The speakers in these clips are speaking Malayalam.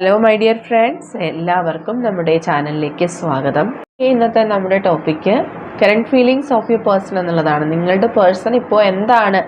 ഹലോ മൈ ഡിയർ ഫ്രണ്ട്സ് എല്ലാവർക്കും നമ്മുടെ ചാനലിലേക്ക് സ്വാഗതം. ഇന്നത്തെ നമ്മുടെ topic current feelings of you person എന്നുള്ളതാണ്. നിങ്ങളുടെ പേഴ്സൺ ഇപ്പോൾ എന്താണ്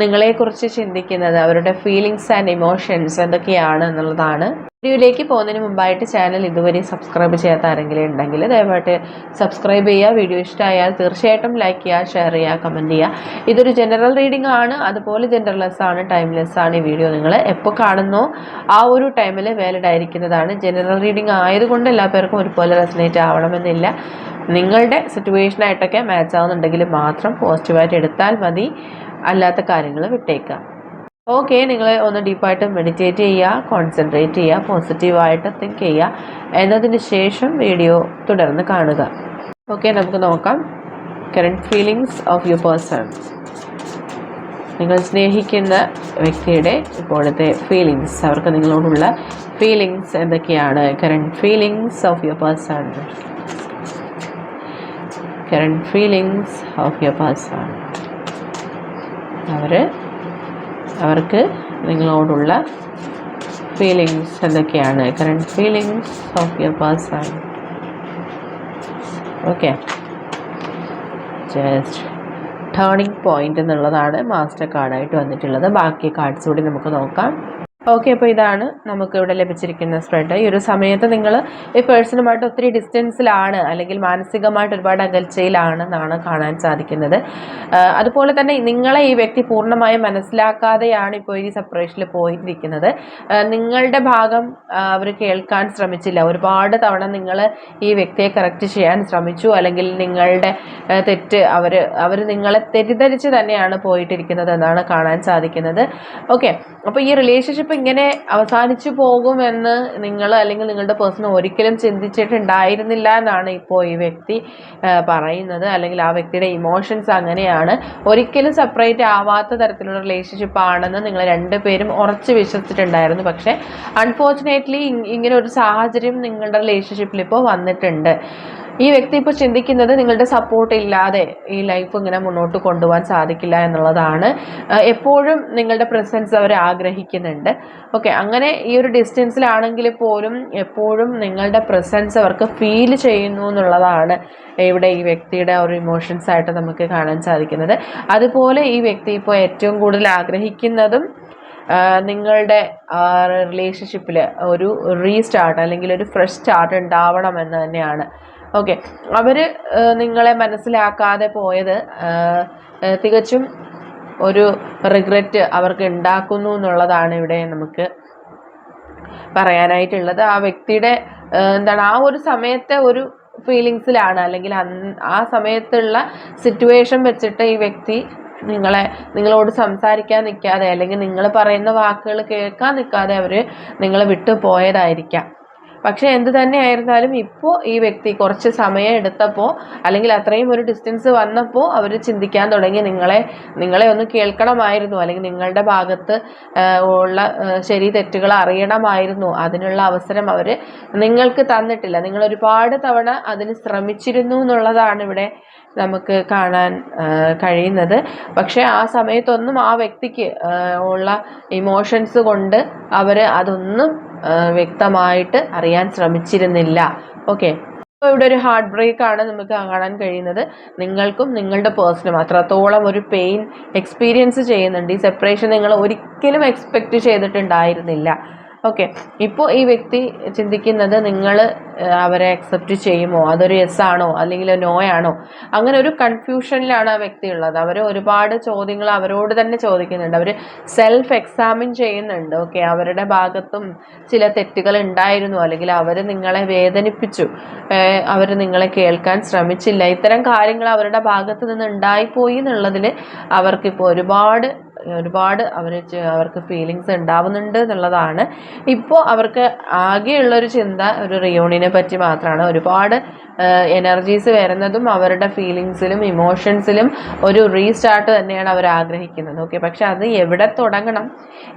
നിങ്ങളെക്കുറിച്ച് ചിന്തിക്കുന്നത്? അവരുടെ ഫീലിങ്സ് ആൻഡ് ഇമോഷൻസ് എന്തൊക്കെയാണ് എന്നുള്ളതാണ് വീഡിയോയിലേക്ക് പോകുന്നതിന് മുമ്പായിട്ട് ചാനൽ ഇതുവരെ സബ്സ്ക്രൈബ് ചെയ്യാത്ത ആരെങ്കിലും ഉണ്ടെങ്കിൽ ദയവായിട്ട് സബ്സ്ക്രൈബ് ചെയ്യുക. വീഡിയോ ഇഷ്ടമായാൽ തീർച്ചയായിട്ടും ലൈക്ക് ചെയ്യുക ഷെയർ ചെയ്യുക കമന്റ് ചെയ്യുക. ഇതൊരു ജനറൽ റീഡിംഗ് ആണ്. അതുപോലെ ജെൻഡർലെസ് ആണ് ടൈംലെസ് ആണ് ഈ വീഡിയോ നിങ്ങൾ എപ്പോൾ കാണുന്നോ ആ ഒരു ടൈമിൽ വാലിഡ് ആയിരിക്കുന്നതാണ്. ജനറൽ റീഡിംഗ് ആയതുകൊണ്ട് എല്ലാ പേർക്കും ഒരുപോലെ റെസനേറ്റ് ആവണമെന്നില്ല. നിങ്ങളുടെ സിറ്റുവേഷനായിട്ടൊക്കെ മാച്ച് ആവുന്നുണ്ടെങ്കിൽ മാത്രം പോസിറ്റീവായിട്ട് എടുത്താൽ മതി. അല്ലാത്ത കാര്യങ്ങൾ വിട്ടേക്കുക. ഓക്കെ നിങ്ങൾ ഒന്ന് ഡീപ്പായിട്ട് മെഡിറ്റേറ്റ് ചെയ്യുക കോൺസെൻട്രേറ്റ് ചെയ്യുക പോസിറ്റീവായിട്ട് തിങ്ക് ചെയ്യുക. എന്നതിന് ശേഷം വീഡിയോ തുടർന്ന് കാണുക. ഓക്കെ നമുക്ക് നോക്കാം. Current feelings of you person നിങ്ങൾ സ്നേഹിക്കുന്ന വ്യക്തിയുടെ ഇപ്പോഴത്തെ ഫീലിങ്സ് അവർക്ക് നിങ്ങളോടുള്ള ഫീലിങ്സ് എന്തൊക്കെയാണ്? Current feelings of your person current feelings of your person അവർ അവർക്ക് നിങ്ങളോടുള്ള ഫീലിങ്സ് എന്തൊക്കെയാണ്? Current feelings of your person okay just turning point എന്നുള്ളതാണ് മാസ്റ്റർ കാർഡായിട്ട് വന്നിട്ടുള്ളത്. ബാക്കി കാർഡ്സ് കൂടി നമുക്ക് നോക്കാം. ഓക്കെ അപ്പോൾ ഇതാണ് നമുക്ക് ഇവിടെ ലഭിച്ചിരിക്കുന്ന സ്പ്രെഡ് ഈ ഒരു സമയത്ത് നിങ്ങൾ ഈ പേഴ്സണുമായിട്ട് ഒത്തിരി ഡിസ്റ്റൻസിലാണ് അല്ലെങ്കിൽ മാനസികമായിട്ട് ഒരുപാട് അകൽച്ചയിലാണെന്നാണ് കാണാൻ സാധിക്കുന്നത്. അതുപോലെ തന്നെ നിങ്ങളെ ഈ വ്യക്തി പൂർണമായും മനസ്സിലാക്കാതെയാണ് ഇപ്പോൾ ഈ സെപ്പറേഷനിൽ പോയിരിക്കുന്നത്. നിങ്ങളുടെ ഭാഗം അവർ കേൾക്കാൻ ശ്രമിച്ചില്ല. ഒരുപാട് തവണ നിങ്ങൾ ഈ വ്യക്തിയെ കറക്റ്റ് ചെയ്യാൻ ശ്രമിച്ചു. അല്ലെങ്കിൽ നിങ്ങളുടെ തെറ്റ് അവർ അവർ നിങ്ങളെ തെറ്റിദ്ധരിച്ച് തന്നെയാണ് പോയിട്ടിരിക്കുന്നത് എന്നാണ് കാണാൻ സാധിക്കുന്നത്. ഓക്കെ അപ്പോൾ ഈ റിലേഷൻഷിപ്പ് ഇങ്ങനെ അവസാനിച്ചു പോകുമെന്ന് നിങ്ങൾ അല്ലെങ്കിൽ നിങ്ങളുടെ പേഴ്സൺ ഒരിക്കലും ചിന്തിച്ചിട്ടുണ്ടായിരുന്നില്ല എന്നാണ് ഇപ്പോൾ ഈ വ്യക്തി പറയുന്നത്. അല്ലെങ്കിൽ ആ വ്യക്തിയുടെ ഇമോഷൻസ് അങ്ങനെയാണ്. ഒരിക്കലും സെപ്പറേറ്റ് ആവാത്ത തരത്തിലുള്ള റിലേഷൻഷിപ്പ് ആണെന്ന് നിങ്ങൾ രണ്ടുപേരും ഉറച്ച് വിശ്വസിച്ചിട്ടുണ്ടായിരുന്നു. പക്ഷേ അൺഫോർച്ചുനേറ്റ്ലി ഇങ്ങനെ ഒരു സാഹചര്യം നിങ്ങളുടെ റിലേഷൻഷിപ്പിൽ ഇപ്പോൾ വന്നിട്ടുണ്ട്. ഈ വ്യക്തി ഇപ്പോൾ ചിന്തിക്കുന്നത് നിങ്ങളുടെ സപ്പോർട്ട് ഇല്ലാതെ ഈ ലൈഫ് ഇങ്ങനെ മുന്നോട്ട് കൊണ്ടുപോകാൻ സാധിക്കില്ല എന്നുള്ളതാണ്. എപ്പോഴും നിങ്ങളുടെ പ്രസൻസ് അവർ ആഗ്രഹിക്കുന്നുണ്ട്. ഓക്കെ അങ്ങനെ ഈ ഒരു ഡിസ്റ്റൻസിലാണെങ്കിൽ പോലും എപ്പോഴും നിങ്ങളുടെ പ്രസൻസ് അവർക്ക് ഫീൽ ചെയ്യുന്നു എന്നുള്ളതാണ് ഇവിടെ ഈ വ്യക്തിയുടെ ഒരു ഇമോഷൻസ് ആയിട്ട് നമുക്ക് കാണാൻ സാധിക്കുന്നത്. അതുപോലെ ഈ വ്യക്തി ഇപ്പോൾ ഏറ്റവും കൂടുതൽ ആഗ്രഹിക്കുന്നതും നിങ്ങളുടെ റിലേഷൻഷിപ്പിൽ ഒരു റീസ്റ്റാർട്ട് അല്ലെങ്കിൽ ഒരു ഫ്രഷ് സ്റ്റാർട്ട് ഉണ്ടാവണം എന്ന് തന്നെയാണ്. ഓക്കെ അവർ നിങ്ങളെ മനസ്സിലാക്കാതെ പോയത് തികച്ചും ഒരു റിഗ്രറ്റ് അവർക്ക് ഉണ്ടാക്കുന്നു എന്നുള്ളതാണ് ഇവിടെ നമുക്ക് പറയാനായിട്ടുള്ളത്. ആ വ്യക്തിയുടെ എന്താണ് ആ ഒരു സമയത്തെ ഒരു ഫീലിങ്സിലാണ് അല്ലെങ്കിൽ ആ സമയത്തുള്ള സിറ്റുവേഷൻ വെച്ചിട്ട് ഈ വ്യക്തി നിങ്ങളെ നിങ്ങളോട് സംസാരിക്കാൻ നിൽക്കാതെ അല്ലെങ്കിൽ നിങ്ങൾ പറയുന്ന വാക്കുകൾ കേൾക്കാൻ നിൽക്കാതെ അവർ നിങ്ങളെ വിട്ടു പോയതായിരിക്കാം പക്ഷേ എന്ത് തന്നെയായിരുന്നാലും ഇപ്പോൾ ഈ വ്യക്തി കുറച്ച് സമയം എടുത്തപ്പോൾ അല്ലെങ്കിൽ അത്രയും ഒരു ഡിസ്റ്റൻസ് വന്നപ്പോൾ അവർ ചിന്തിക്കാൻ തുടങ്ങി നിങ്ങളെ നിങ്ങളെ ഒന്ന് കേൾക്കണമായിരുന്നു അല്ലെങ്കിൽ നിങ്ങളുടെ ഭാഗത്ത് ഉള്ള ശരി തെറ്റുകൾ അറിയണമായിരുന്നു. അതിനുള്ള അവസരം അവർ നിങ്ങൾക്ക് തന്നിട്ടില്ല. നിങ്ങൾ ഒരുപാട് തവണ അതിന് ശ്രമിച്ചിരുന്നു എന്നുള്ളതാണ് ഇവിടെ നമുക്ക് കാണാൻ കഴിയുന്നത്. പക്ഷേ ആ സമയത്തൊന്നും ആ വ്യക്തിക്ക് ഉള്ള ഇമോഷൻസ് കൊണ്ട് അവർ അതൊന്നും വ്യക്തമായിട്ട് അറിയാൻ ശ്രമിച്ചിരുന്നില്ല. ഓക്കെ ഇപ്പോൾ ഇവിടെ ഒരു ഹാർട്ട് ബ്രേക്ക് ആണ് നമുക്ക് കാണാൻ കഴിയുന്നത്. നിങ്ങൾക്കും നിങ്ങളുടെ പേഴ്സണും അത്രത്തോളം ഒരു പെയിൻ എക്സ്പീരിയൻസ് ചെയ്യുന്നുണ്ട്. ഈ സെപ്പറേഷൻ നിങ്ങൾ ഒരിക്കലും എക്സ്പെക്റ്റ് ചെയ്തിട്ടുണ്ടായിരുന്നില്ല. ഓക്കെ ഇപ്പോൾ ഈ വ്യക്തി ചിന്തിക്കുന്നത് നിങ്ങൾ അവരെ അക്സെപ്റ്റ് ചെയ്യുമോ? അതൊരു യെസ് ആണോ? അല്ലെങ്കിൽ നോ ആണോ? അങ്ങനെ ഒരു കൺഫ്യൂഷനിലാണ് ആ വ്യക്തി ഉള്ളത്. അവർ ഒരുപാട് ചോദ്യങ്ങൾ അവരോട് തന്നെ ചോദിക്കുന്നുണ്ട്. അവർ സെൽഫ് എക്സാമിൻ ചെയ്യുന്നുണ്ട്. ഓക്കെ അവരുടെ ഭാഗത്തും ചില തെറ്റുകൾ ഉണ്ടായിരുന്നു. അല്ലെങ്കിൽ അവർ നിങ്ങളെ വേദനിപ്പിച്ചു. അവർ നിങ്ങളെ കേൾക്കാൻ ശ്രമിച്ചില്ല. ഇത്തരം കാര്യങ്ങൾ അവരുടെ ഭാഗത്ത് നിന്ന് ഉണ്ടായിപ്പോയി എന്നുള്ളതിൽ അവർക്കിപ്പോൾ ഒരുപാട് ഒരുപാട് അവർ അവർക്ക് ഫീലിങ്സ് ഉണ്ടാവുന്നുണ്ട് എന്നുള്ളതാണ്. ഇപ്പോൾ അവർക്ക് ആകെയുള്ളൊരു ചിന്ത ഒരു റിയോണിനെ പറ്റി മാത്രമാണ്. ഒരുപാട് എനർജീസ് വരുന്നതും അവരുടെ ഫീലിങ്സിലും ഇമോഷൻസിലും ഒരു റീസ്റ്റാർട്ട് തന്നെയാണ് അവർ ആഗ്രഹിക്കുന്നത്. ഓക്കെ പക്ഷെ അത് എവിടെ തുടങ്ങണം?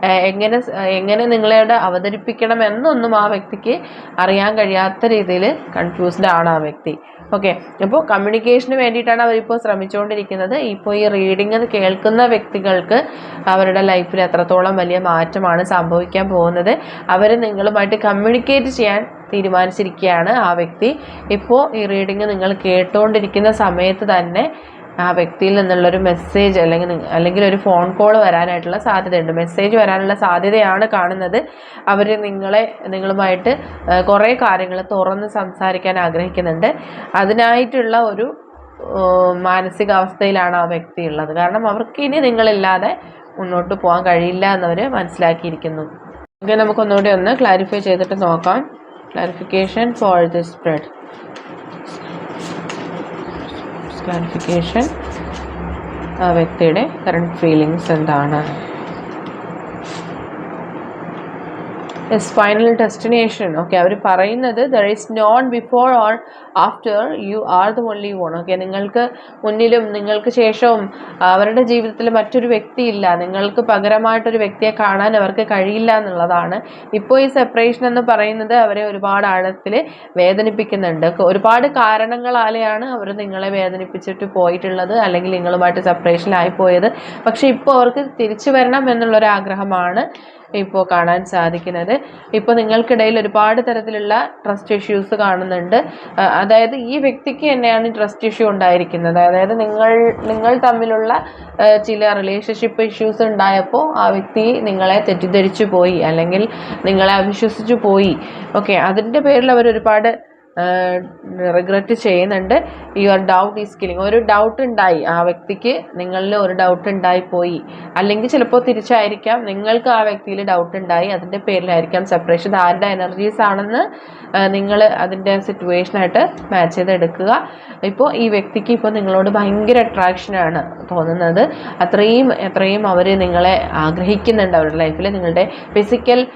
എങ്ങനെ എങ്ങനെ നിങ്ങളോട് അവതരിപ്പിക്കണം എന്നൊന്നും ആ വ്യക്തിക്ക് അറിയാൻ കഴിയാത്ത രീതിയിൽ കൺഫ്യൂസ്ഡ് ആണ് ആ വ്യക്തി. ഓക്കെ അപ്പോൾ കമ്മ്യൂണിക്കേഷന് വേണ്ടിയിട്ടാണ് അവരിപ്പോൾ ശ്രമിച്ചുകൊണ്ടിരിക്കുന്നത്. ഇപ്പോൾ ഈ റീഡിംഗ് കേൾക്കുന്ന വ്യക്തികൾക്ക് അവരുടെ ലൈഫിൽ എത്രത്തോളം വലിയ മാറ്റമാണ് സംഭവിക്കാൻ പോകുന്നത്? അവർ നിങ്ങളുമായിട്ട് കമ്മ്യൂണിക്കേറ്റ് ചെയ്യാൻ തീരുമാനിച്ചിരിക്കുകയാണ് ആ വ്യക്തി. ഇപ്പോൾ ഈ റീഡിങ് നിങ്ങൾ കേട്ടുകൊണ്ടിരിക്കുന്ന സമയത്ത് തന്നെ ആ വ്യക്തിയിൽ നിന്നുള്ളൊരു മെസ്സേജ് അല്ലെങ്കിൽ അല്ലെങ്കിൽ ഒരു ഫോൺ കോൾ വരാനായിട്ടുള്ള സാധ്യതയുണ്ട്. മെസ്സേജ് വരാനുള്ള സാധ്യതയാണ് കാണുന്നത്. അവർ നിങ്ങളെ നിങ്ങളുമായിട്ട് കുറേ കാര്യങ്ങൾ തുറന്ന് സംസാരിക്കാൻ ആഗ്രഹിക്കുന്നുണ്ട്. അതിനായിട്ടുള്ള ഒരു മാനസികാവസ്ഥയിലാണ് ആ വ്യക്തി ഉള്ളത്. കാരണം അവർക്ക് ഇനി നിങ്ങളില്ലാതെ മുന്നോട്ട് പോകാൻ കഴിയില്ല എന്നവർ മനസ്സിലാക്കിയിരിക്കുന്നു. ഓക്കെ നമുക്കൊന്നുകൂടി ഒന്ന് ക്ലാരിഫൈ ചെയ്തിട്ട് നോക്കാം. Clarification for this spread. Clarification. ആ വ്യക്തിയുടെ കറണ്ട് ഫീലിങ്സ് എന്താണ്? ഫൈനൽ ഡെസ്റ്റിനേഷൻ ഓക്കെ അവർ പറയുന്നത് there is none before or after you are the only one okay നിങ്ങൾക്ക് മുന്നിലും നിങ്ങൾക്ക് ശേഷവും അവരുടെ ജീവിതത്തിൽ മറ്റൊരു വ്യക്തിയില്ല. നിങ്ങൾക്ക് പകരമായിട്ടൊരു വ്യക്തിയെ കാണാൻ അവർക്ക് കഴിയില്ല എന്നുള്ളതാണ്. ഇപ്പോൾ ഈ സെപ്പറേഷൻ എന്ന് പറയുന്നത് അവരെ ഒരുപാട് ആഴത്തിൽ വേദനിപ്പിക്കുന്നുണ്ട്. ഒരുപാട് കാരണങ്ങളാലെയാണ് അവർ നിങ്ങളെ വേദനിപ്പിച്ചിട്ട് പോയിട്ടുള്ളത് അല്ലെങ്കിൽ നിങ്ങളുമായിട്ട് സെപ്പറേഷനിലായി പോയത്. പക്ഷേ ഇപ്പോൾ അവർക്ക് തിരിച്ചു വരണം എന്നുള്ളൊരു ആഗ്രഹമാണ്. ഇപ്പോൾ കാണാൻ സാധിക്കുന്നത്. ഇപ്പോൾ നിങ്ങൾക്കിടയിൽ ഒരുപാട് തരത്തിലുള്ള ട്രസ്റ്റ് ഇഷ്യൂസ് കാണുന്നുണ്ട്. അതായത് ഈ വ്യക്തിക്ക് തന്നെയാണ് ട്രസ്റ്റ് ഇഷ്യൂ ഉണ്ടായിരിക്കുന്നത്. അതായത് നിങ്ങൾ നിങ്ങൾ തമ്മിലുള്ള ചില റിലേഷൻഷിപ്പ് ഇഷ്യൂസ് ഉണ്ടായപ്പോൾ ആ വ്യക്തി നിങ്ങളെ തെറ്റിദ്ധരിച്ചു പോയി അല്ലെങ്കിൽ നിങ്ങളെ അവിശ്വസിച്ചു പോയി. ഓക്കെ അതിന്റെ പേരിൽ അവർ ഒരുപാട് റിഗ്രറ്റ് ചെയ്യുന്നുണ്ട്. യുവർ ഡൗട്ട് ഈസ് കില്ലിങ് ഒരു ഡൗട്ട് ഉണ്ടായി. ആ വ്യക്തിക്ക് നിങ്ങളിൽ ഒരു ഡൗട്ട് ഉണ്ടായി പോയി. അല്ലെങ്കിൽ ചിലപ്പോൾ തിരിച്ചായിരിക്കാം. നിങ്ങൾക്ക് ആ വ്യക്തിയിൽ ഡൗട്ട് ഉണ്ടായി. അതിന്റെ പേരിലായിരിക്കാം സെപ്പറേഷൻ ആരുടെ എനർജീസ് ആണെന്ന് നിങ്ങൾ അതിന്റെ സിറ്റുവേഷനായിട്ട് മാച്ച് ചെയ്തെടുക്കുക. ഇപ്പോൾ ഈ വ്യക്തിക്ക് ഇപ്പോൾ നിങ്ങളോട് ഭയങ്കര അട്രാക്ഷനാണ് തോന്നുന്നത്. അത്രയും എത്രയും അവർ നിങ്ങളെ ആഗ്രഹിക്കുന്നുണ്ട്. അവരുടെ ലൈഫിൽ നിങ്ങളുടെ ഫിസിക്കൽ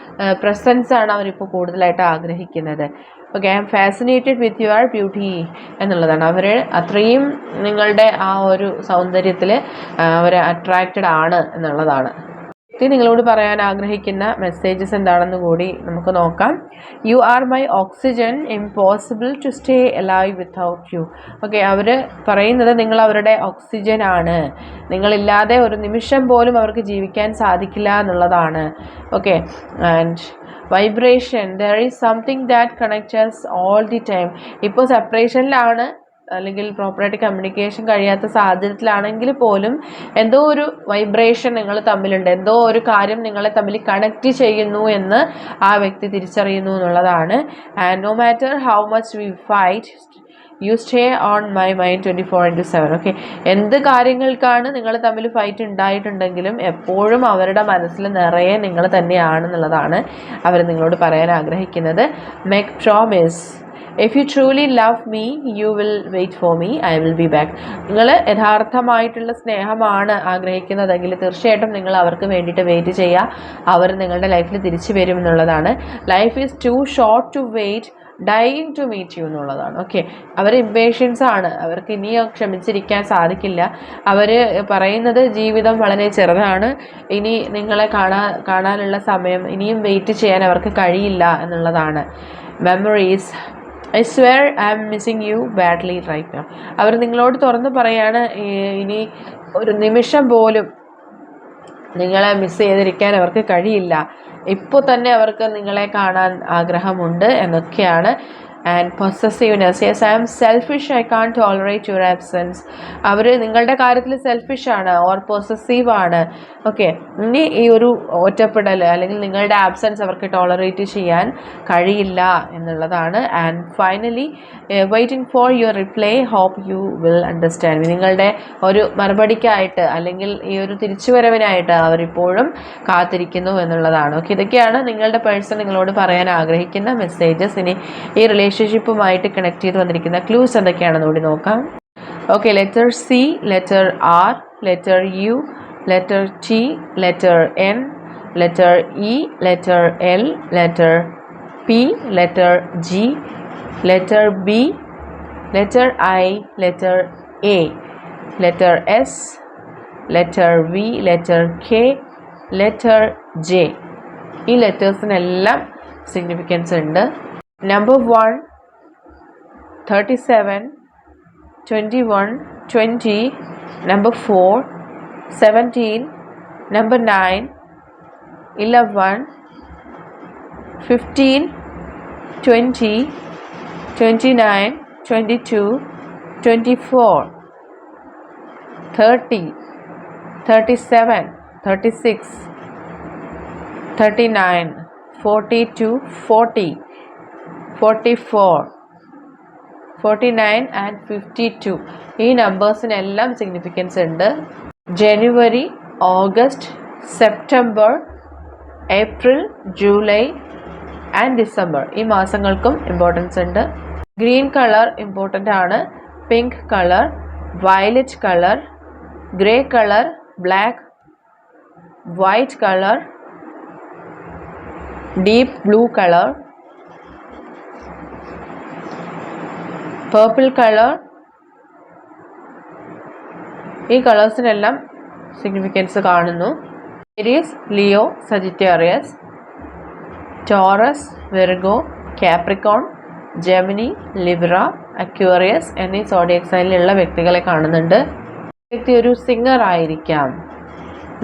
പ്രസൻസ് ആണ് അവരിപ്പോൾ കൂടുതലായിട്ട് ആഗ്രഹിക്കുന്നത്. Okay I am fascinated with your beauty എന്നുള്ളതാണ്. അവർ അത്രയും നിങ്ങളുടെ ആ ഒരു സൗന്ദര്യത്തിൽ അവർ അട്രാക്റ്റഡ് ആണ് എന്നുള്ളതാണ്. വ്യക്തി നിങ്ങളോട് പറയാൻ ആഗ്രഹിക്കുന്ന മെസ്സേജസ് എന്താണെന്ന് കൂടി നമുക്ക് നോക്കാം. You are my oxygen impossible to stay alive without you okay അവർ പറയുന്നത് നിങ്ങൾ അവരുടെ ഓക്സിജൻ ആണ്. നിങ്ങളില്ലാതെ ഒരു നിമിഷം പോലും അവർക്ക് ജീവിക്കാൻ സാധിക്കില്ല എന്നുള്ളതാണ്. Okay and vibration there is something that connectors all the time ഇപ്പോൾ സെപ്പറേഷനിലാണ് അല്ലെങ്കിൽ പ്രോപ്പറായിട്ട് കമ്മ്യൂണിക്കേഷൻ കഴിയാത്ത സാഹചര്യത്തിലാണെങ്കിൽ പോലും എന്തോ ഒരു വൈബ്രേഷൻ നിങ്ങൾ തമ്മിലുണ്ട്. എന്തോ ഒരു കാര്യം നിങ്ങളെ തമ്മിൽ കണക്റ്റ് ചെയ്യുന്നു എന്ന് ആ വ്യക്തി തിരിച്ചറിയുന്നു എന്നുള്ളതാണ്. And no matter how much we fight you stay on my mind twenty four into seven okay എന്ത് കാര്യങ്ങൾക്കാണ് നിങ്ങൾ തമ്മിൽ ഫൈറ്റ് ഉണ്ടായിട്ടുണ്ടെങ്കിലും എപ്പോഴും അവരുടെ മനസ്സിൽ നിറയെ നിങ്ങൾ തന്നെയാണെന്നുള്ളതാണ് അവർ നിങ്ങളോട് പറയാൻ ആഗ്രഹിക്കുന്നത്. Make promise if you truly love me you will wait for me I will be back നിങ്ങൾ യഥാർത്ഥമായിട്ടുള്ള സ്നേഹമാണ് ആഗ്രഹിക്കുന്നതെങ്കിൽ തീർച്ചയായിട്ടും നിങ്ങൾ അവർക്ക് വേണ്ടിയിട്ട് വെയിറ്റ് ചെയ്യുക. അവർ നിങ്ങളുടെ ലൈഫിൽ തിരിച്ചു വരുമെന്നുള്ളതാണ് life is too short to wait dying to meet you എന്നുള്ളതാണ്. ഓക്കെ അവർ ഇമ്പേഷ്യൻസ് ആണ്. അവർക്ക് ഇനിയും ക്ഷമിച്ചിരിക്കാൻ സാധിക്കില്ല. അവർ പറയുന്നത് ജീവിതം വളരെ ചെറുതാണ്. ഇനി നിങ്ങളെ കാണാൻ കാണാനുള്ള സമയം ഇനിയും വെയിറ്റ് ചെയ്യാൻ അവർക്ക് കഴിയില്ല എന്നുള്ളതാണ്. Memories I swear I am missing you badly right now അവർ നിങ്ങളോട് തുറന്ന് പറയാണ് ഇനി ഒരു നിമിഷം പോലും നിങ്ങളെ മിസ് ചെയ്തിരിക്കാൻ അവർക്ക് കഴിയില്ല. ഇപ്പോൾ തന്നെ അവർക്ക് നിങ്ങളെ കാണാൻ ആഗ്രഹമുണ്ട് എന്നൊക്കെയാണ് and possessiveness yes I am selfish I can't tolerate your absence അവർ നിങ്ങളുടെ കാര്യത്തിൽ സെൽഫിഷാണ് ഓർ പൊസസീവ് ആണ്. ഓക്കെ ഇനി ഈ ഒരു ഒറ്റപ്പെടൽ അല്ലെങ്കിൽ നിങ്ങളുടെ ആബ്സെൻസ് അവർക്ക് ടോളറേറ്റ് ചെയ്യാൻ കഴിയില്ല എന്നുള്ളതാണ്. And finally waiting for your reply hope you will understand നിങ്ങളുടെ ഒരു മറുപടിക്കായിട്ട് അല്ലെങ്കിൽ ഈ ഒരു തിരിച്ചുവരവിനായിട്ട് അവരിപ്പോഴും കാത്തിരിക്കുന്നു എന്നുള്ളതാണ്. ഓക്കെ ഇതൊക്കെയാണ് നിങ്ങളുടെ പേഴ്സൺ നിങ്ങളോട് പറയാൻ ആഗ്രഹിക്കുന്ന മെസ്സേജസ് ഇനി ഈ റിലേഷൻഷിപ്പുമായിട്ട് കണക്ട് ചെയ്ത് വന്നിരിക്കുന്ന ക്ലൂസ് എന്തൊക്കെയാണെന്ന് കൂടി നോക്കാം. Okay letter C letter R letter U letter T letter N letter E letter L letter P letter G letter B letter I letter A letter S letter V letter K letter J ഈ ലെറ്റേഴ്സിനെല്ലാം സിഗ്നിഫിക്കൻസ് ഉണ്ട്. Number 1, 37, 21, 20, number 4, 17, number 9, 11, 15, 20, 29, 22, 24, 30, 37, 36, 39, 40 40. Forty four forty nine and fifty two. ഈ നമ്പേഴ്സിനെല്ലാം സിഗ്നിഫിക്കൻസ് ഉണ്ട്. January August September April July and December. ഈ മാസങ്ങൾക്കും ഇമ്പോർട്ടൻസ് ഉണ്ട്. ഗ്രീൻ കളർ ഇമ്പോർട്ടന്റ് ആണ്. Pink colour violet colour grey colour black white colour deep blue colour. Purple colour ഈ കളേഴ്സിനെല്ലാം സിഗ്നിഫിക്കൻസ് കാണുന്നു. Aries Leo Sagittarius Taurus Virgo Capricorn Gemini Libra Aquarius എന്നീ സോഡിയക് സൈനിലുള്ള വ്യക്തികളെ കാണുന്നുണ്ട്. വ്യക്തി ഒരു സിംഗർ ആയിരിക്കാം.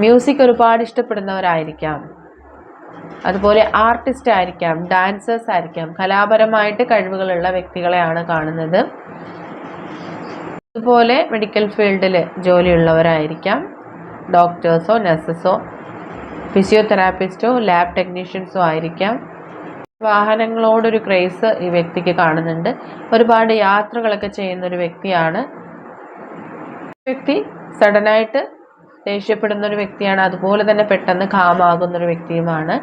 മ്യൂസിക് ഒരുപാട് ഇഷ്ടപ്പെടുന്നവരായിരിക്കാം. അതുപോലെ ആർട്ടിസ്റ്റ് ആയിരിക്കാം ഡാൻസേഴ്സ് ആയിരിക്കാം കലാപരമായിട്ട് കഴിവുകളുള്ള വ്യക്തികളെയാണ് കാണുന്നത്. അതുപോലെ മെഡിക്കൽ ഫീൽഡിൽ ജോലിയുള്ളവരായിരിക്കാം ഡോക്ടേഴ്സോ നഴ്സസോ ഫിസിയോതെറാപ്പിസ്റ്റോ ലാബ് ടെക്നീഷ്യൻസോ ആയിരിക്കാം. വാഹനങ്ങളോടൊരു ക്രേസ് ഈ വ്യക്തിക്ക് കാണുന്നുണ്ട്. ഒരുപാട് യാത്രകളൊക്കെ ചെയ്യുന്ന ഒരു വ്യക്തിയാണ്. വ്യക്തി സഡനായിട്ട് ദേഷ്യപ്പെടുന്ന ഒരു വ്യക്തിയാണ്. അതുപോലെ തന്നെ പെട്ടെന്ന് കാമാകുന്ന ഒരു വ്യക്തിയുമാണ്.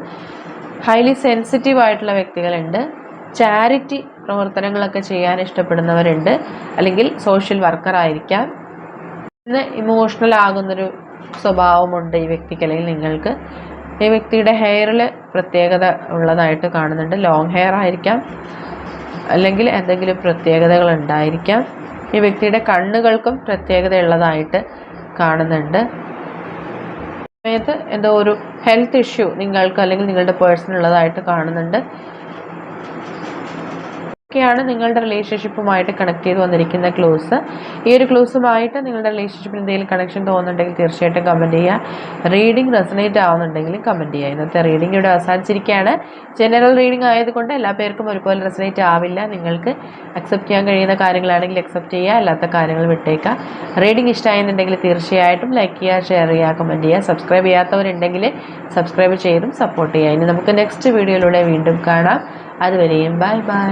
ഹൈലി സെൻസിറ്റീവ് ആയിട്ടുള്ള വ്യക്തികളുണ്ട്. ചാരിറ്റി പ്രവർത്തനങ്ങളൊക്കെ ചെയ്യാൻ ഇഷ്ടപ്പെടുന്നവരുണ്ട്. അല്ലെങ്കിൽ സോഷ്യൽ വർക്കർ ആയിരിക്കാം. ഇന്ന് ഇമോഷണൽ ആകുന്നൊരു സ്വഭാവമുണ്ട് ഈ വ്യക്തിക്ക് അല്ലെങ്കിൽ നിങ്ങൾക്ക്. ഈ വ്യക്തിയുടെ ഹെയറിൽ പ്രത്യേകത ഉള്ളതായിട്ട് കാണുന്നുണ്ട്. ലോങ് ഹെയർ ആയിരിക്കാം. അല്ലെങ്കിൽ എന്തെങ്കിലും പ്രത്യേകതകൾ ഉണ്ടായിരിക്കാം. ഈ വ്യക്തിയുടെ കണ്ണുകൾക്കും പ്രത്യേകതയുള്ളതായിട്ട് കാണുന്നുണ്ട്. സമയത്ത് എന്തോ ഒരു ഹെൽത്ത് ഇഷ്യൂ നിങ്ങൾക്ക് അല്ലെങ്കിൽ നിങ്ങളുടെ പേഴ്സണുള്ളതായിട്ട് കാണുന്നുണ്ട്. ഒക്കെയാണ് നിങ്ങളുടെ റിലേഷൻഷിപ്പുമായിട്ട് കണക്ട് ചെയ്ത് വന്നിരിക്കുന്ന ക്ലോസ് ഈ ഒരു ക്ലോസുമായിട്ട് നിങ്ങളുടെ റിലേഷൻഷിപ്പിന് എന്തെങ്കിലും കണക്ഷൻ തോന്നുന്നുണ്ടെങ്കിൽ തീർച്ചയായിട്ടും കമന്റ് ചെയ്യുക റീഡിംഗ് റെസനേറ്റ് ആവുന്നുണ്ടെങ്കിൽ കമന്റ് ചെയ്യുക ഇന്നത്തെ റീഡിംഗ് ഇവിടെ അവസാനിച്ചിരിക്കുകയാണ്. ജനറൽ റീഡിംഗ് ആയതുകൊണ്ട് എല്ലാ പേർക്കും ഒരുപോലെ റെസനേറ്റ് ആവില്ല. നിങ്ങൾക്ക് അക്സെപ്റ്റ് ചെയ്യാൻ കഴിയുന്ന കാര്യങ്ങളാണെങ്കിൽ അക്സെപ്റ്റ് ചെയ്യുക അല്ലാത്ത കാര്യങ്ങൾ വിട്ടേക്കുക റീഡിംഗ് ഇഷ്ടമായെന്നുണ്ടെങ്കിൽ തീർച്ചയായിട്ടും ലൈക്ക് ചെയ്യുക ഷെയർ ചെയ്യുക കമന്റ് ചെയ്യുക സബ്സ്ക്രൈബ് ചെയ്യാത്തവരുണ്ടെങ്കിൽ സബ്സ്ക്രൈബ് ചെയ്തും സപ്പോർട്ട് ചെയ്യുക ഇനി നമുക്ക് നെക്സ്റ്റ് വീഡിയോയിലൂടെ വീണ്ടും കാണാം. അതുവരെയും ബൈ ബൈ